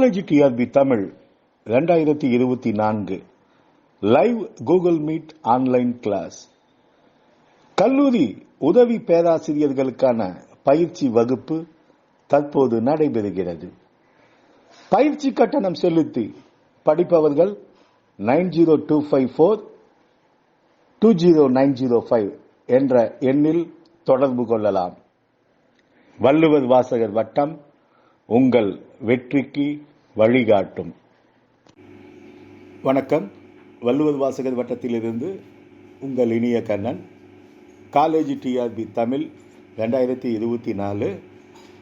College TRP Tamil ரெண்டாயிரத்தி இருபத்தி நான்கு. Live Google Meet online class கல்லூரி உதவி பேராசிரியர்களுக்கான பயிற்சி வகுப்பு தற்போது நடைபெறுகிறது. பயிற்சி கட்டணம் செலுத்தி படிப்பவர்கள் nine zero two five four two zero nine zero five என்ற எண்ணில் தொடர்பு கொள்ளலாம். வள்ளுவர் வாசகர் வட்டம் உங்கள் வெற்றிக்கு வழிகாட்டும். வணக்கம். வள்ளுவர் வாசகர் வட்டத்திலிருந்து உங்கள் இனிய கண்ணன் காலேஜ் டிஆர்பி தமிழ் ரெண்டாயிரத்தி இருபத்தி நாலு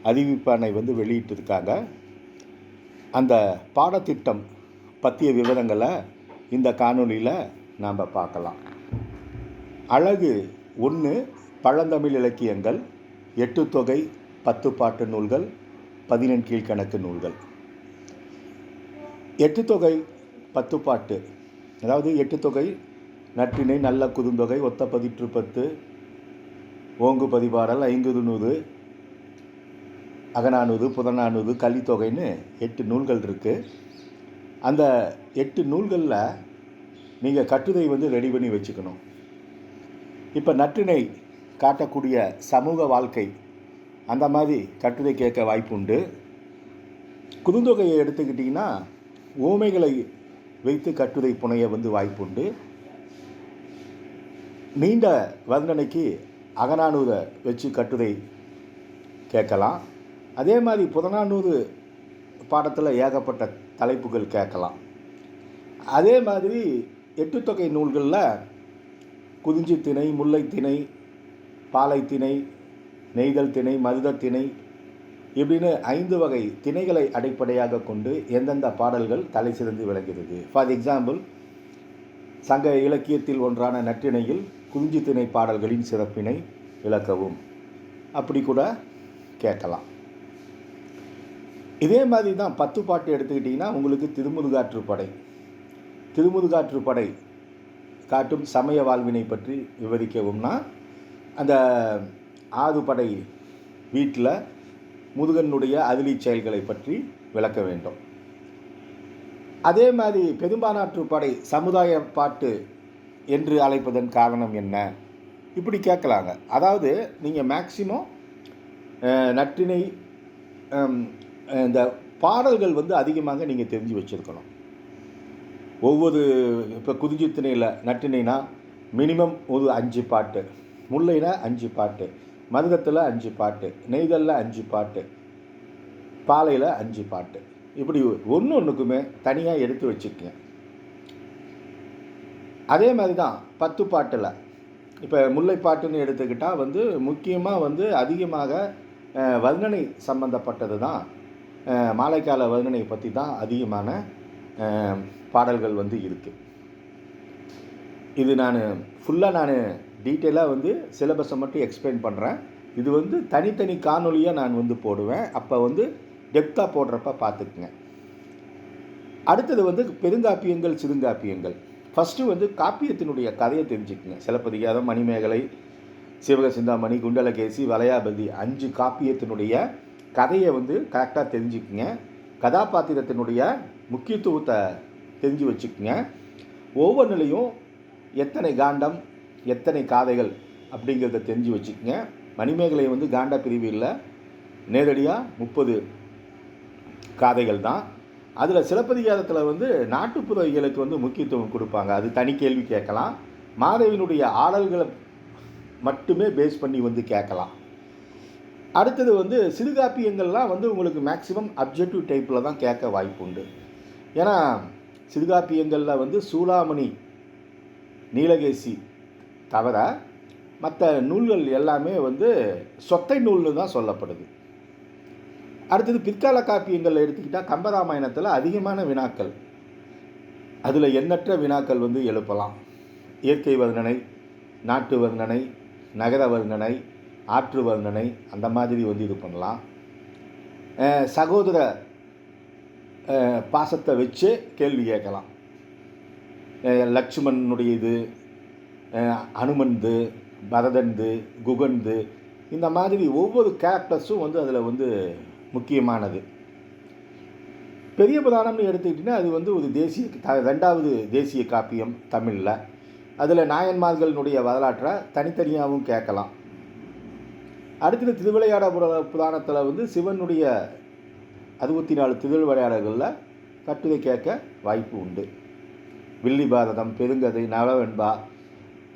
அறிவிப்பானை வந்து வெளியிட்டிருக்காங்க. அந்த பாடத்திட்டம் பற்றிய விவரங்களை இந்த காணொளியில் நாம் பார்க்கலாம். அழகு ஒன்று பழந்தமிழ் இலக்கியங்கள் எட்டு தொகை பத்து பாட்டு நூல்கள் பதினெண் கீழ்கணக்கு நூல்கள். எட்டு தொகை பத்து பாட்டு. அதாவது எட்டு தொகை நற்றினை நல்ல குறுந்தொகை ஒத்த பதிற்று பத்து ஓங்கு பதிபாடல் ஐங்குது நூறு அகநானூறு புதனானுது கலித்தொகைன்னு எட்டு நூல்கள் இருக்குது அந்த எட்டு நூல்களில் நீங்கள் கட்டுரை வந்து ரெடி பண்ணி வச்சுக்கணும். இப்போ நற்றினை காட்டக்கூடிய சமூக வாழ்க்கை அந்த மாதிரி கட்டுரை கேட்க வாய்ப்பு உண்டு குறுந்தொகையை எடுத்துக்கிட்டிங்கன்னா ஓமைகளை வைத்து கட்டுரை புனைய வந்து வாய்ப்புண்டு. நீண்ட வர்ணனைக்கு அகநானூரை வச்சு கட்டுரை கேட்கலாம். அதே மாதிரி புதனானூறு பாடத்தில் ஏகப்பட்ட தலைப்புகள் கேட்கலாம். அதே மாதிரி எட்டு தொகை நூல்களில் குறிஞ்சி திணை முல்லை திணை பாலை திணை நெய்தல் திணை மருத திணை இப்படின்னு ஐந்து வகை திணைகளை அடிப்படையாக கொண்டு எந்தெந்த பாடல்கள் தலை சிறந்து விளங்குகிறது. ஃபார் எக்ஸாம்பிள் சங்க இலக்கியத்தில் ஒன்றான நற்றிணையில் குறிஞ்சி திணை பாடல்களின் சிறப்பினை விளக்கவும். அப்படி கூட கேட்கலாம். இதே மாதிரி தான் பத்து பாட்டு எடுத்துக்கிட்டிங்கன்னா உங்களுக்கு திருமுருகாற்று படை. திருமுருகாற்று படை காட்டும் சமய வாழ்வினை பற்றி விவரிக்கவும்னா அந்த ஆது படை வீட்டில் முதுகனுடைய அதிலி செயல்களை பற்றி விளக்க வேண்டும். அதே மாதிரி பெரும்பானாற்று படை சமுதாய பாட்டு என்று அழைப்பதன் காரணம் என்ன? இப்படி கேட்கலாங்க. அதாவது நீங்கள் மேக்சிமம் நற்றினை இந்த பாடல்கள் வந்து அதிகமாக நீங்கள் தெரிஞ்சு வச்சுருக்கணும். ஒவ்வொரு இப்போ குதிஞ்சித்திணையில் நட்டினைனா மினிமம் ஒரு அஞ்சு பாட்டு முல்லைனா அஞ்சு பாட்டு மதுகத்தில் அஞ்சு பாட்டு நெய்தலில் அஞ்சு பாட்டு பாலையில் அஞ்சு பாட்டு. இப்படி ஒன்று ஒன்றுக்குமே தனியாக எடுத்து வச்சுக்கங்க அதே மாதிரி தான் பத்து பாட்டில். இப்போ முல்லைப்பாட்டுன்னு எடுத்துக்கிட்டால் வந்து முக்கியமாக வந்து அதிகமாக வர்ணனை சம்பந்தப்பட்டது தான் மாலைக்கால வர்ணனை பற்றி தான் அதிகமான பாடல்கள் வந்து இருக்குது இது நான் ஃபுல்லாக நான் டீட்டெயிலாக வந்து சிலபஸை மட்டும் எக்ஸ்பிளைன் பண்ணுறேன் இது வந்து தனித்தனி காணொலியாக நான் வந்து போடுவேன். அப்போ வந்து டெப்த்தாக போடுறப்ப பார்த்துக்குங்க. அடுத்தது வந்து பெருங்காப்பியங்கள் சிறுங்காப்பியங்கள். ஃபஸ்ட்டு வந்து காப்பியத்தினுடைய கதையை தெரிஞ்சுக்குங்க. சிலப்பதிகாரம் மணிமேகலை சிவக சிந்தாமணி குண்டலகேசி வளையாபதி அஞ்சு காப்பியத்தினுடைய கதையை வந்து கரெக்டாக தெரிஞ்சுக்குங்க. கதாபாத்திரத்தினுடைய முக்கியத்துவத்தை தெரிஞ்சு வச்சுக்கோங்க. ஒவ்வொன்றுலேயும் எத்தனை காண்டம் எத்தனை காதைகள் அப்படிங்கிறத தெரிஞ்சு வச்சுக்கோங்க. மணிமேகலை வந்து காண்டா பிரிவில் நேரடியாக முப்பது காதைகள் தான். அதில் சிலப்பதிகாரத்தில் வந்து நாட்டுப்புற இயலுக்கு வந்து முக்கியத்துவம் கொடுப்பாங்க. அது தனி கேள்வி கேட்கலாம். மாதவினுடைய ஆடல்களை மட்டுமே பேஸ் பண்ணி வந்து கேட்கலாம். அடுத்தது வந்து சிறுகாப்பியங்கள்லாம் வந்து உங்களுக்கு மேக்சிமம் அப்ஜெக்டிவ் டைப்பில் தான் கேட்க வாய்ப்பு உண்டு. ஏன்னா சிறுகாப்பியங்களில் வந்து சூளாமணி நீலகேசி தவிர மற்ற நூல்கள் எல்லாமே வந்து சொத்தை நூல்னு தான் சொல்லப்படுது. அடுத்தது பிற்கால காப்பியங்கள் எடுத்துக்கிட்டால் கம்பராமாயணத்தில் அதிகமான வினாக்கள். அதில் எண்ணற்ற வினாக்கள் வந்து எழுப்பலாம். இயற்கை வர்ணனை நாட்டு வர்ணனை நகர வர்ணனை ஆற்று வர்ணனை அந்த மாதிரி வந்து இது பண்ணலாம். சகோதர பாசத்தை வச்சு கேள்வி கேட்கலாம். லக்ஷ்மணனுடைய இது அனுமந்து பரதந்து குகந்து இந்த மாதிரி ஒவ்வொரு கேரக்டர்ஸும் வந்து அதில் வந்து முக்கியமானது. பெரிய புராணம்னு எடுத்துக்கிட்டிங்கன்னா அது வந்து ஒரு தேசிய த- ரெண்டாவது தேசிய காப்பியம் தமிழில். அதில் நாயன்மார்களினுடைய வரலாற்றை தனித்தனியாகவும் கேட்கலாம். அடுத்தது திருவிளையாட புர- புராணத்தில் வந்து சிவனுடைய அறுபத்தி நாலு திருவிளையாடல்களில் கட்டுரை கேட்க வாய்ப்பு உண்டு. வில்லி பாரதம் பெருங்கதை நவவெண்பா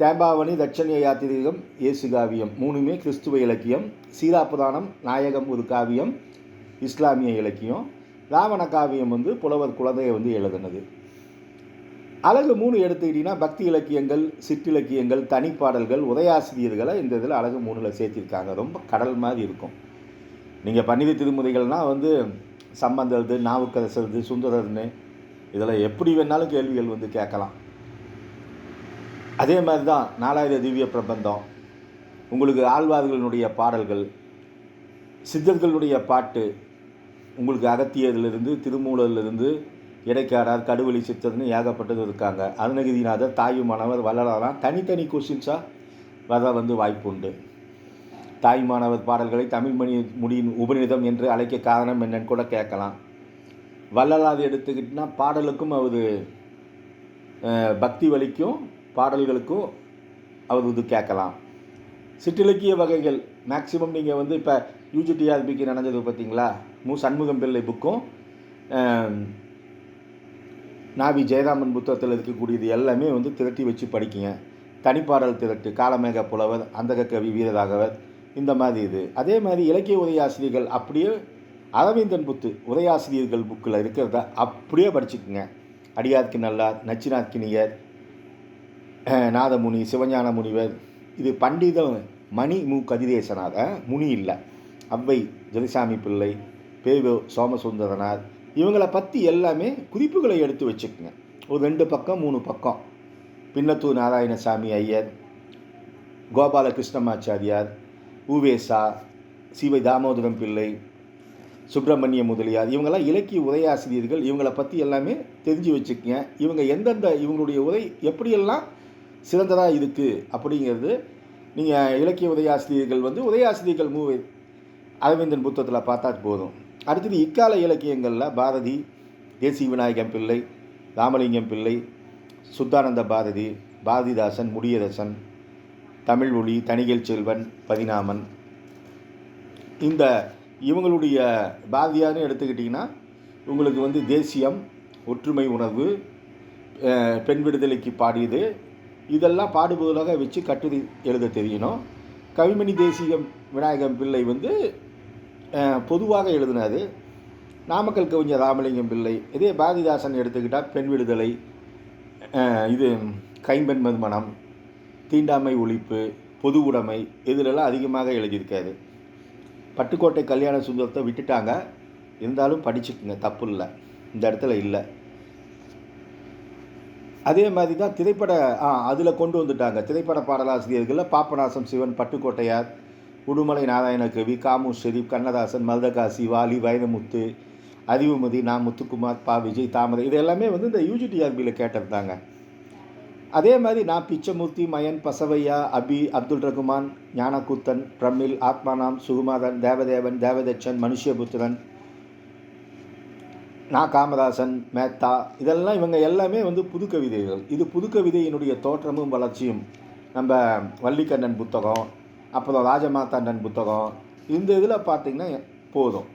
தேம்பாவணி தட்சணிய யாத்திரிகம் இயேசு காவியம். மூணுமே கிறிஸ்துவ இலக்கியம். சீரா புராணம் நாயகம் ஒரு காவியம் இஸ்லாமிய இலக்கியம். ராவண காவியம் வந்து புலவர் குழந்தையை வந்து எழுதுனது. அழகு மூணு எடுத்துக்கிட்டிங்கன்னா பக்தி இலக்கியங்கள் சிற்றிலக்கியங்கள் தனிப்பாடல்கள் உதயாசிரியர்களை இந்த இதில் அழகு மூணில் சேர்த்திருக்காங்க. ரொம்ப கடல் மாதிரி இருக்கும். நீங்கள் பன்னிரு திருமுறைகள்னால் வந்து சம்பந்தது நாவுக்கரசருது சுந்தரர்னு இதில் எப்படி வேணாலும் கேள்விகள் வந்து கேட்கலாம். அதே மாதிரி தான் நாலாயிர திவ்ய பிரபந்தம் உங்களுக்கு ஆழ்வார்களினுடைய பாடல்கள் சித்தர்களுடைய பாட்டு உங்களுக்கு அகத்தியதிலிருந்து திருமூலரிலிருந்து இடைக்காடார் கடுவெளி சித்தர்னு ஏகப்பட்டது இருக்காங்க. அருணகிரிநாதர் தாயுமானவர் வள்ளலாராம் தனித்தனி கொஷின்ஸாக வர வந்து வாய்ப்பு உண்டு. தாய்மானவர் பாடல்களை தமிழ் மணி முடியின் உபநிதம் என்று அழைக்க காரணம் என்னன்னு கூட கேட்கலாம். வள்ளலார் எடுத்துக்கிட்டினா பாடலுக்கும் அவர் பக்தி வலிக்கும் பாடல்களுக்கும் அவர் இது கேட்கலாம். சிற்றிலக்கிய வகைகள் மேக்ஸிமம் நீங்கள் வந்து இப்போ யூஜிடிஆர்பிக்கு நடந்தது பார்த்தீங்களா? மு. சண்முகம் பிள்ளை புக்கும் நாவி ஜெயராமன் புத்தகத்தில் இருக்கக்கூடியது எல்லாமே வந்து திரட்டி வச்சு படிக்கிங்க. தனிப்பாடல் திரட்டு காலமேக புலவர் அந்தக கவி வீரராகவர் இந்த மாதிரி இது. அதே மாதிரி இலக்கிய உரையாசிரியர்கள் அப்படியே அரவிந்தன் புத்து உரையாசிரியர்கள் புக்கில் இருக்கிறத அப்படியே படிச்சுக்குங்க. அடியார்க்கு நல்லார் நச்சினார்க்கினியர் நாதமுனி சிவஞான முனிவர் இது பண்டிதம் மணி மு. கதிரேசனார் முனி இல்லை. அவ்வை ஜெரிசாமி பிள்ளை பேவோ சோமசுந்தரனார் இவங்களை பற்றி எல்லாமே குறிப்புகளை எடுத்து வச்சுக்கோங்க. ஒரு ரெண்டு பக்கம் மூணு பக்கம். பின்னத்தூர் நாராயணசாமி ஐயர் கோபால கிருஷ்ணமாச்சாரியார் ஊவேசா சிவை தாமோதரம் பிள்ளை சுப்பிரமணிய முதலியார் இவங்கெல்லாம் இலக்கிய உரையாசிரியர்கள். இவங்களை பற்றி எல்லாமே தெரிஞ்சு வச்சுக்கங்க. இவங்க எந்தெந்த இவங்களுடைய உரை எப்படியெல்லாம் சிறந்ததாக இருக்குது அப்படிங்கிறது நீங்கள் இலக்கிய உதயாசிரியர்கள் வந்து உதயாசிரியர்கள் மூவை அரவிந்தன் புத்தகத்தில் பார்த்தா போதும். அடுத்தது இக்கால இலக்கியங்களில் பாரதி தேசிய விநாயகம் பிள்ளை ராமலிங்கம் பிள்ளை சுத்தானந்த பாரதி பாரதிதாசன் முடியரசன் தமிழ் ஒளி தணிகள் செல்வன் பதினாமன். இந்த இவங்களுடைய பாரதியார்னு எடுத்துக்கிட்டிங்கன்னா உங்களுக்கு வந்து தேசியம் ஒற்றுமை உணர்வு பெண் விடுதலைக்கு பாடியது இதெல்லாம் பாடுபொருளாக வச்சு கட்டுரை எழுத தெரியணும் கவிமணி தேசிகம் விநாயகம் பிள்ளை வந்து பொதுவாக எழுதினார். நாமக்கல் கவிஞர் ராமலிங்கம் பிள்ளை இதே பாரதிதாசன் எடுத்துக்கிட்டால் பெண் விடுதலை இது கைம்பெண் மதுமணம் தீண்டாமை ஒழிப்பு பொது உடைமை இதிலெல்லாம் அதிகமாக எழுதியிருக்காரு. பட்டுக்கோட்டை கல்யாண சுந்தரத்தை விட்டுட்டாங்க. இருந்தாலும் படிச்சுக்குங்க தப்பு இல்லை. இந்த இடத்துல இல்லை. அதே மாதிரி தான் திரைப்பட ஆ அதில் கொண்டு வந்துட்டாங்க. திரைப்பட பாடலாசிரியர்களில் பாப்பநாசம் சிவன் பட்டுக்கோட்டையார் உடுமலை நாராயணகவி காமு ஷெரீப் கண்ணதாசன் மல்தகாசி வாலி வைரமுத்து அறிவுமதி நா. முத்துக்குமார் பா. விஜய் தாமரை இது எல்லாமே வந்து இந்த யூஜிடிஆர்பியில் கேட்டிருந்தாங்க அதே மாதிரி நான் பிச்சமூர்த்தி மயன் பசவையா அபி அப்துல் ரகுமான் ஞானக்கூத்தன் பிரமிழ் ஆத்மானாம் சுகுமாரன் தேவதேவன் தேவதச்சன் மனுஷபுத்திரன் நான் காமராசன் மேத்தா இதெல்லாம் இவங்க எல்லாமே வந்து புது கவிதைகள். இது புது கவிதையினுடைய தோற்றமும் வளர்ச்சியும். நம்ம வள்ளிக்கண்ணன் புத்தகம் அப்புறம் ராஜமாத்தாண்டன் புத்தகம் இந்த இதில் பார்த்திங்கன்னா போதும்.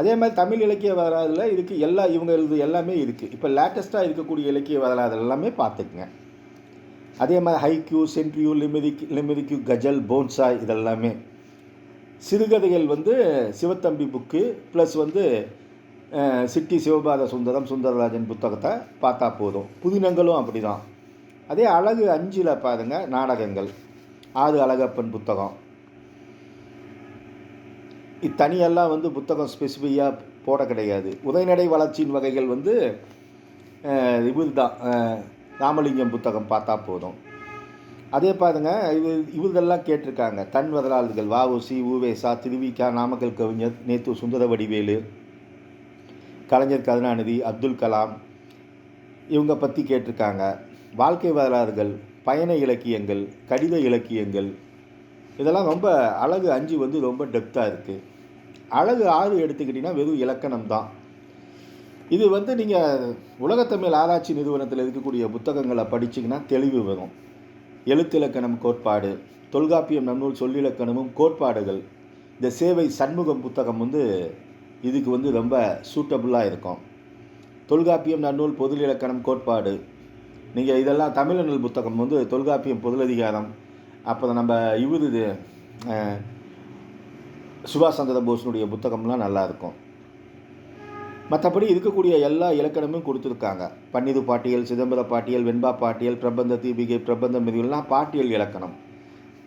அதே மாதிரி தமிழ் இலக்கிய வரலாறுல இருக்குது எல்லா இவங்க எழுது எல்லாமே இருக்குது இப்போ லேட்டஸ்ட்டாக இருக்கக்கூடிய இலக்கிய வரலாறு எல்லாமே பார்த்துக்குங்க அதே மாதிரி ஹைக்யூ சென்ட்ரியூ லிமிரிக் லிமிரிக்யூ கஜல் போன்சாய் இதெல்லாமே. சிறுகதைகள் வந்து சிவத்தம்பி புக்கு ப்ளஸ் வந்து சிட்டி சிவபாத சுந்தரம் சுந்தரராஜன் புத்தகத்தை பார்த்தா போதும். புதினங்களும் அப்படி தான் அதே அழகு அஞ்சில் பாருங்க நாடகங்கள். ஆறு அழகப்பன் புத்தகம். இத்தனியெல்லாம் வந்து புத்தகம் ஸ்பெசிஃபிக்காக போட கிடையாது. உதயநடை வளர்ச்சியின் வகைகள் வந்து இவர் தான் ராமலிங்கம் புத்தகம் பார்த்தா போதும். அதே பாருங்க இது இவர்கள்லாம் கேட்டிருக்காங்க. தன் வரலாறுகள் வஉசி உவேசா திருவிக்கா நாமக்கல் கவிஞர் நேத்து சுந்தர வடிவேலு கலைஞர் கருணாநிதி அப்துல் கலாம் இவங்க பற்றி கேட்டிருக்காங்க. வாழ்க்கை வரலாறுகள் பயண இலக்கியங்கள் கடித இலக்கியங்கள் இதெல்லாம் ரொம்ப அழகு அஞ்சு வந்து ரொம்ப டெப்த்தாக இருக்குது அழகு ஆறு எடுத்துக்கிட்டிங்கன்னா வெறும் இலக்கணம் தான். இது வந்து நீங்கள் உலகத்தமிழ் ஆராய்ச்சி நிறுவனத்தில் இருக்கக்கூடிய புத்தகங்களை படிச்சிங்கன்னா தெளிவு வரும். எழுத்திலக்கணம் கோட்பாடு தொல்காப்பியம் நன்னூல் சொல்லிலக்கணமும் கோட்பாடுகள். இந்த சேவை சண்முகம் புத்தகம் வந்து இதுக்கு வந்து ரொம்ப சூட்டபுளாக இருக்கும். தொல்காப்பியம் நன்னூல் பொது இலக்கணம் கோட்பாடு. நீங்கள் இதெல்லாம் தமிழநூல் புத்தகம் வந்து தொல்காப்பியம் பொதுலதிகாரம் அப்புறம் நம்ம இவரு இது சுபாஷ் சந்திர போஸினுடைய புத்தகம்லாம் நல்லாயிருக்கும் மற்றபடி இருக்கக்கூடிய எல்லா இலக்கணமும் கொடுத்துருக்காங்க. பன்னிரு பாட்டியல் சிதம்பர பாட்டியல் வெண்பா பாட்டியல் பிரபந்த தீபிகை பிரபந்தம் இதுலாம் பாட்டியல் இலக்கணம்.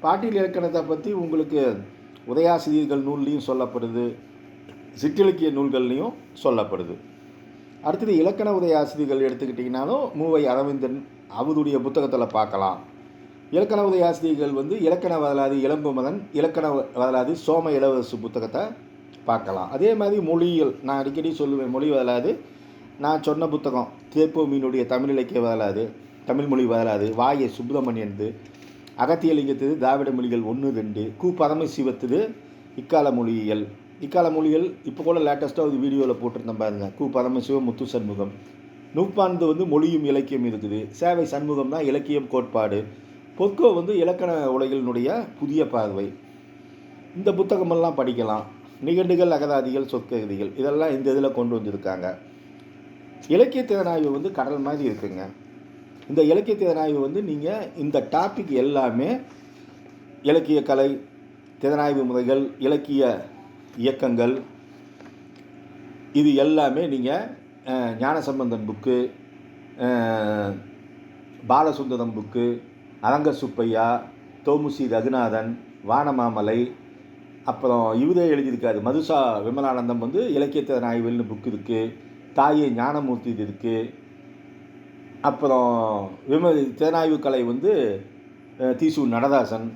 பாட்டியல் இலக்கணத்தை பற்றி உங்களுக்கு உதயாசிரியர்கள் நூல்லையும் சொல்லப்படுது. சிற்றிலக்கிய நூல்கள்லையும் சொல்லப்படுது. அடுத்தது இலக்கண உதயாசிரியர்கள் எடுத்துக்கிட்டிங்கனாலும் மூவை அரவிந்தன் அவருடைய புத்தகத்தில் பார்க்கலாம். இலக்கண உதயாசிரியர்கள் வந்து இலக்கண வரலாறு இளம்புமதன் இலக்கண வரலாறு சோம இளவரசு புத்தகத்தை பார்க்கலாம். அதே மாதிரி மொழியியல் நான் அடிக்கடி சொல்லுவேன் மொழி வரலாறு. நான் சொன்ன புத்தகம் தேப்போமீனுடைய தமிழ் இலக்கிய வரலாறு தமிழ் மொழி வரலாறு வாய சுப்பிரமணியன்து அகத்தியலிங்கத்தது திராவிட மொழிகள் ஒன்று ரெண்டு கு பரமசிவத்தது இக்கால மொழியியல். இக்கால மொழிகள் இப்போ கூட லேட்டஸ்ட்டாக ஒரு வீடியோவில் போட்டிருந்தேன் பாருங்க. கு பரமசிவம் முத்து சண்முகம். நூற்பாண்டு வந்து மொழியும் இலக்கியம் இருக்குது. சேவை சண்முகம் தான் இலக்கியம் கோட்பாடு. பொற்கோ வந்து இலக்கண உலகினுடைய புதிய பார்வை. இந்த புத்தகமெல்லாம் படிக்கலாம். நிகண்டுகள் அகதாதிகள் சொற்கதிகள் இதெல்லாம் இந்த இதில் கொண்டு வந்திருக்காங்க. இலக்கிய திறனாய்வு வந்து கடல் மாதிரி இருக்குங்க. இந்த இலக்கிய திறனாய்வு வந்து நீங்கள் இந்த டாபிக் எல்லாமே இலக்கிய கலை திறனாய்வு முறைகள் இலக்கிய இயக்கங்கள். இது எல்லாமே நீங்கள் ஞானசம்பந்தன் புக்கு பாலசுந்தரம் புக்கு அரங்க சுப்பையா தோமுசி ரகுநாதன் வானமாமலை அப்புறம் இவரே எழுதியிருக்காரு. மதுசா விமலானந்தம் வந்து இலக்கியத்திறன் ஆய்வுன்னு புக் இருக்குது தாயே ஞானமூர்த்தி இது இருக்குது அப்புறம் விம திறனாய்வு கலை வந்து தீசு நடராசன்.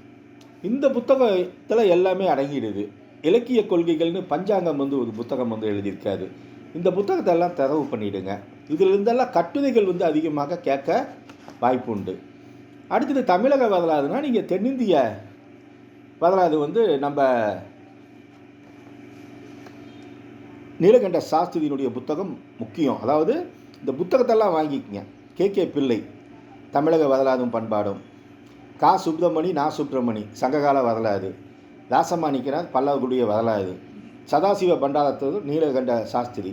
இந்த புத்தகத்தில் எல்லாமே அடங்கிடுது. இலக்கிய கொள்கைகள்னு பஞ்சாங்கம் வந்து ஒரு புத்தகம் வந்து எழுதியிருக்காரு. இந்த புத்தகத்தை எல்லாம் தரவு பண்ணிவிடுங்க இதிலிருந்தெல்லாம் கட்டுரைகள் வந்து அதிகமாக கேட்க வாய்ப்பு உண்டு அடுத்தது தமிழக வரலாறுனா நீங்கள் தென்னிந்திய வரலாறு வந்து நம்ம நீலகண்ட சாஸ்திரியினுடைய புத்தகம் முக்கியம். அதாவது இந்த புத்தகத்தெல்லாம் வாங்கிக்கங்க. கே. கே. பிள்ளை தமிழக வரலாறும் பண்பாடும். கா. சுப்பிரமணி நா. சுப்பிரமணி சங்ககால வரலாறு. ராசமாணிக்கிறார் பல்லவர்களுடைய வரலாறு. சதாசிவ பண்டாரத்தது நீலகண்ட சாஸ்திரி.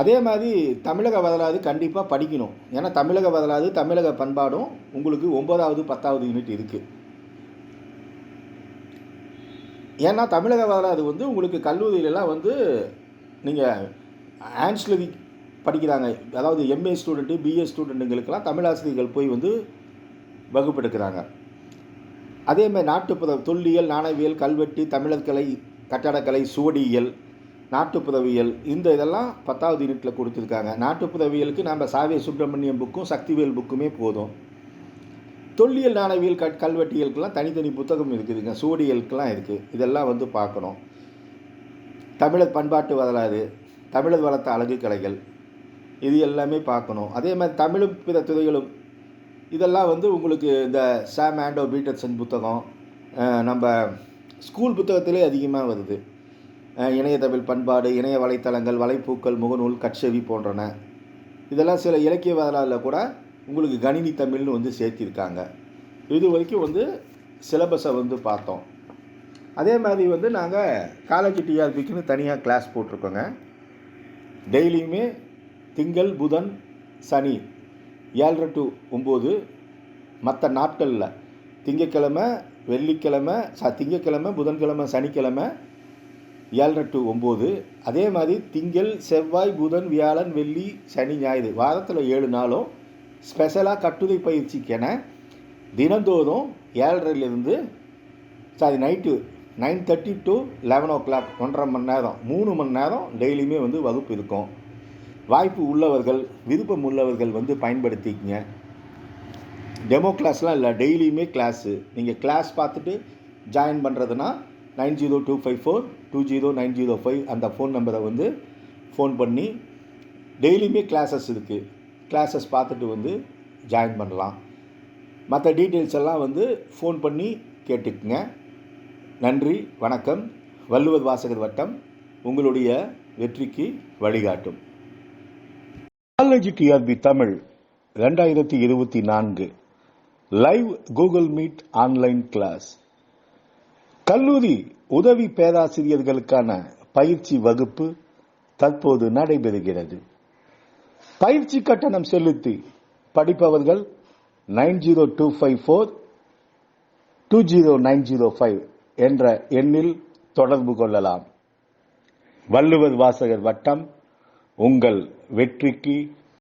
அதே மாதிரி தமிழக வரலாறு கண்டிப்பாக படிக்கணும். ஏன்னா தமிழக வரலாறு தமிழக பண்பாடும் உங்களுக்கு ஒன்பதாவது பத்தாவது யூனிட் இருக்குது ஏன்னா தமிழக வரலாறு வந்து உங்களுக்கு கல்லூரியிலலாம் வந்து நீங்கள் ஆன்ஸ்லரி படிக்கிறாங்க. அதாவது எம்ஏ ஸ்டூடெண்ட்டு பிஏ ஸ்டூடெண்ட்டுங்களுக்கெல்லாம் தமிழாசிரியர்கள் போய் வந்து வகுப்பெடுக்கிறாங்க. அதே மாதிரி நாட்டுப்புற தொல்லியல் நாணயவியல் கல்வெட்டு தமிழர் கலை கட்டடக்கலை சுவடியியல் நாட்டுப்புறவியல் இந்த இதெல்லாம் பத்தாவது யூனிட்டில் கொடுத்துருக்காங்க. நாட்டுப்புறவியலுக்கு நம்ம சாவே சுப்பிரமணியம் புக்கும் சக்திவேல் புக்குமே போதும். தொல்லியல் நாணயவியல் கட் கல்வெட்டியலுக்கெல்லாம் தனித்தனி புத்தகம் இருக்குதுங்க. சுவடியலுக்கெல்லாம் இருக்குது இதெல்லாம் வந்து பார்க்கணும். தமிழர் பண்பாட்டு வரலாறு தமிழர் வளர்த்த அழகு கலைகள் இது எல்லாமே பார்க்கணும். அதே மாதிரி தமிழும் பிற துறைகளும் இதெல்லாம் வந்து உங்களுக்கு இந்த சாம் ஆண்டோ பீட்டர்சன் புத்தகம் நம்ம ஸ்கூல் புத்தகத்திலே அதிகமாக வருது. இணையதமிழ் இணைய தமிழ் பண்பாடு இணைய வலைத்தளங்கள் வலைப்பூக்கள் முகநூல் கட்செவி போன்றன. இதெல்லாம் சில இலக்கிய வரலாறுல கூட உங்களுக்கு கணினி தமிழ்னு வந்து சேர்த்திருக்காங்க. இது வரைக்கும் வந்து சிலபஸை வந்து பார்த்தோம். அதே மாதிரி வந்து நாங்கள் காலேஜ் டிஆர்பிக்குன்னு தனியாக கிளாஸ் போட்டிருக்கோங்க. டெய்லியுமே திங்கள் புதன் சனி ஏழரை டு ஒம்பது மற்ற நாட்களில் திங்கக்கிழமை வெள்ளிக்கிழமை ச திங்கக்கிழமை புதன்கிழமை சனிக்கிழமை ஏழரை டு ஒம்பது. அதே மாதிரி திங்கள் செவ்வாய் புதன் வியாழன் வெள்ளி சனி ஞாயிறு. வாரத்தில் ஏழு நாளும் ஸ்பெஷலாக கட்டுரை பயிற்சிக்கென தினந்தோறும் ஏழரைலேருந்து sorry night nine thirty to eleven o'clock ஒன்றரை மணி நேரம் மூணு மணி நேரம் டெய்லியுமே வந்து வகுப்பு இருக்கும். வாய்ப்பு உள்ளவர்கள் விருப்பம் உள்ளவர்கள் வந்து பயன்படுத்திக்கங்க. டெமோ கிளாஸ்லாம் இல்லை டெய்லியுமே கிளாஸு நீங்கள் கிளாஸ் பார்த்துட்டு ஜாயின் பண்ணுறதுனா nine zero two five four two zero nine zero five அந்த ஃபோன் நம்பரை வந்து ஃபோன் பண்ணி டெய்லியுமே கிளாஸஸ் இருக்குது கிளாஸஸ் பார்த்துட்டு வந்து ஜாயின் பண்ணலாம். மற்ற டீட்டெயில்ஸ் எல்லாம் வந்து ஃபோன் பண்ணி கேட்டுக்குங்க. நன்றி வணக்கம். வள்ளுவர் வாசகர் வட்டம் உங்களுடைய வெற்றிக்கு வழிகாட்டும். காலேஜ் டிஆர்பி தமிழ் ரெண்டாயிரத்தி இருபத்தி நான்கு. Live Google Meet online class கல்லூரி உதவி பேராசிரியர்களுக்கான பயிற்சி வகுப்பு தற்போது நடைபெறுகிறது. பயிற்சி கட்டணம் செலுத்தி படிப்பவர்கள் nine zero two five four two zero nine zero five என்ற எண்ணில் தொடர்பு கொள்ளலாம். வள்ளுவர் வாசகர் வட்டம் உங்கள் வெற்றிக்கு